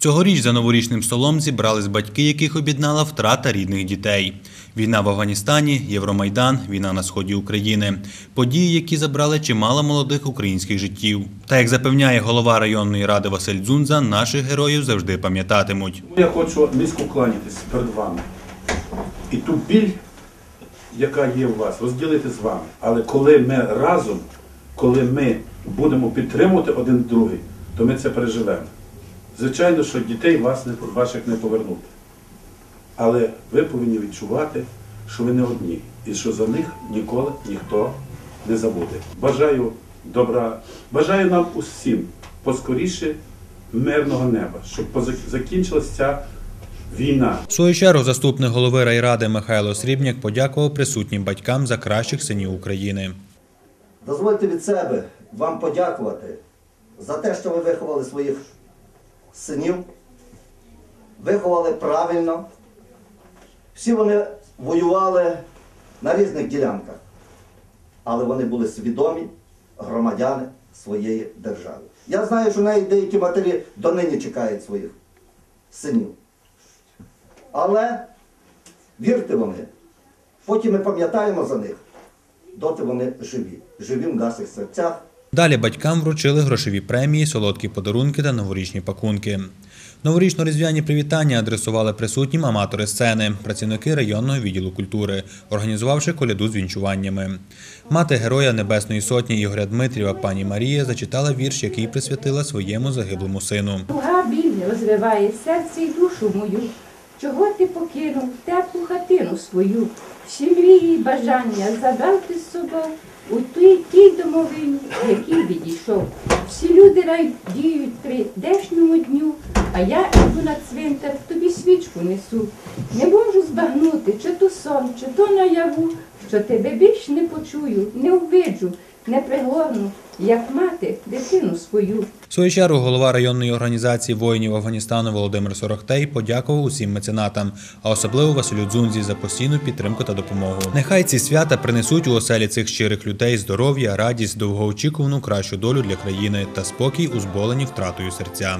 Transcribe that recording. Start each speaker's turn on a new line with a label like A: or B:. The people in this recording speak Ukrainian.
A: Цьогоріч за новорічним столом зібрались батьки, яких об'єднала втрата рідних дітей. Війна в Афганістані, Євромайдан, війна на сході України. Події, які забрали чимало молодих українських життів. Та як запевняє голова районної ради Василь Дзунза, наших героїв завжди пам'ятатимуть.
B: Я хочу низько кланятись перед вами. І ту біль, яка є у вас, розділити з вами. Але коли ми разом, коли ми будемо підтримувати один другий, то ми це переживемо. Звичайно, що дітей вас не, ваших не повернути. Але ви повинні відчувати, що ви не одні, і що за них ніколи ніхто не забуде. Бажаю добра, бажаю нам усім поскоріше мирного неба, щоб закінчилася ця війна.
A: В свою чергу заступник голови райради Михайло Срібняк подякував присутнім батькам за кращих синів України.
C: Дозвольте від себе вам подякувати за те, що ви виховали своїх синів, виховали правильно. Всі вони воювали на різних ділянках, але вони були свідомі громадяни своєї держави. Я знаю, що навіть деякі матері донині чекають своїх синів. Але вірте вони, потім ми пам'ятаємо за них, доти вони живі, живі в наших серцях.
A: Далі батькам вручили грошові премії, солодкі подарунки та новорічні пакунки. Новорічно-різдвяні привітання адресували присутнім аматори сцени, працівники районного відділу культури, організувавши коляду з вінчуваннями. Мати героя Небесної Сотні Ігоря Дмитріва, пані Марія, зачитала вірш, який присвятила своєму загиблому сину.
D: Туга біль розриває серце й душу мою. Чого ти покинув теплу хатину свою? Всі мрії й бажання забрав ти з собою у тій тій домовині, в якій відійшов. Всі люди радіють прийдешньому дню, а я іду на цвинтар, тобі свічку несу. Не можу збагнути, чи то сон, чи то наяву, що тебе більш не почую, не увиджу, не пригорну, як мати дитину свою.
A: В свою чергу голова районної організації воїнів Афганістану Володимир Сорохтей подякував усім меценатам, а особливо Василю Дзунзі за постійну підтримку та допомогу. Нехай ці свята принесуть у оселі цих щирих людей здоров'я, радість, довгоочікувану кращу долю для країни та спокій у зболені втратою серця.